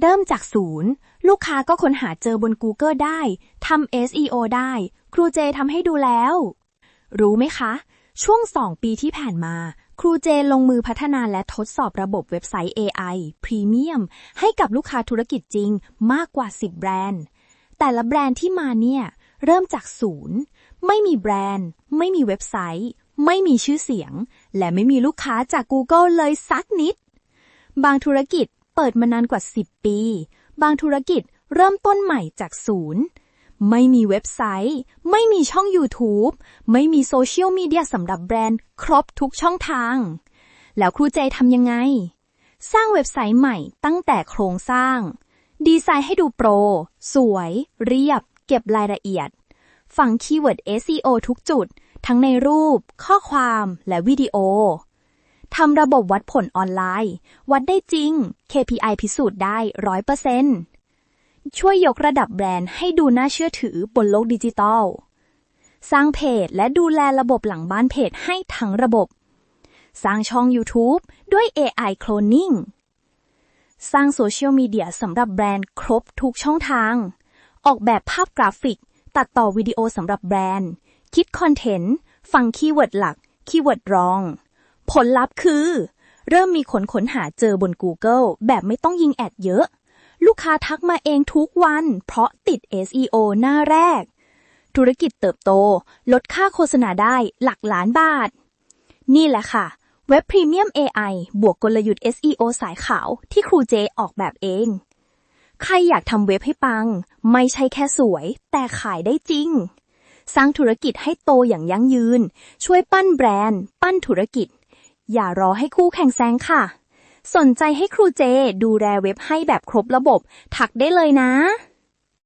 เริ่มจากศูนย์ ลูกค้าก็ค้นหาเจอบน Google ได้ทำ SEO ได้ ครูเจทำให้ดูแล้ว รู้ไหมคะ ช่วง 2 ปีที่ผ่านมา ครูเจลงมือพัฒนาและทดสอบระบบเว็บไซต์ AI พรีเมียมให้กับลูกค้าธุรกิจจริงมากกว่า 10 แบรนด์ แต่ละแบรนด์ที่มาเนี่ย เริ่มจากศูนย์ไม่มีแบรนด์ ไม่มีเว็บไซต์ ไม่มีชื่อเสียง และไม่มีลูกค้าจาก Google เลยสักนิด บางธุรกิจ เปิดมานานกว่า 10 ปี บางธุรกิจเริ่มต้นใหม่จากศูนย์ ไม่มีเว็บไซต์ ไม่มีช่อง YouTube ไม่มีโซเชียลมีเดียสำหรับแบรนด์ ครบทุกช่องทาง แล้วครูเจทำยังไง สร้างเว็บไซต์ใหม่ตั้งแต่โครงสร้าง ดีไซน์ให้ดูโปร สวย เรียบ เก็บรายละเอียด ฝังคีย์เวิร์ด SEO ทุกจุด ทั้งในรูป ข้อความ และวิดีโอ ทำระบบวัดผลออนไลน์ วัดได้จริง KPI พิสูจน์ได้ร้อยเปอร์เซ็นต์ช่วยยกระดับแบรนด์ให้ดูน่าเชื่อถือบนโลกดิจิตอล สร้างเพจและดูแลระบบหลังบ้านเพจให้ทั้งระบบ สร้างช่อง YouTube ด้วย AI Cloning สร้างโซเชียลมีเดียสำหรับแบรนด์ครบทุกช่องทาง ออกแบบภาพกราฟิก ตัดต่อวิดีโอสำหรับแบรนด์ คิดคอนเทนต์ ฟังคีย์เวิร์ดหลัก คีย์เวิร์ดรอง ผลลัพธ์คือ เริ่มมีคนค้นหาเจอบน Google แบบไม่ต้องยิงแอดเยอะ ลูกค้าทักมาเองทุกวัน เพราะติด SEO หน้าแรก ธุรกิจเติบโต ลดค่าโฆษณาได้หลักล้านบาท นี่แหละค่ะ เว็บพรีเมียม AI บวกกลยุทธ์ SEO สายขาวที่ครูเจออกแบบเอง ใครอยากทำเว็บให้ปัง ไม่ใช่แค่สวย แต่ขายได้จริง สร้างธุรกิจให้โตอย่างยั่งยืน ช่วยปั้นแบรนด์ ปั้นธุรกิจ อย่ารอให้คู่แข่งแซงค่ะ สนใจให้ครูเจดูแลเว็บให้แบบครบระบบ ทักได้เลยนะ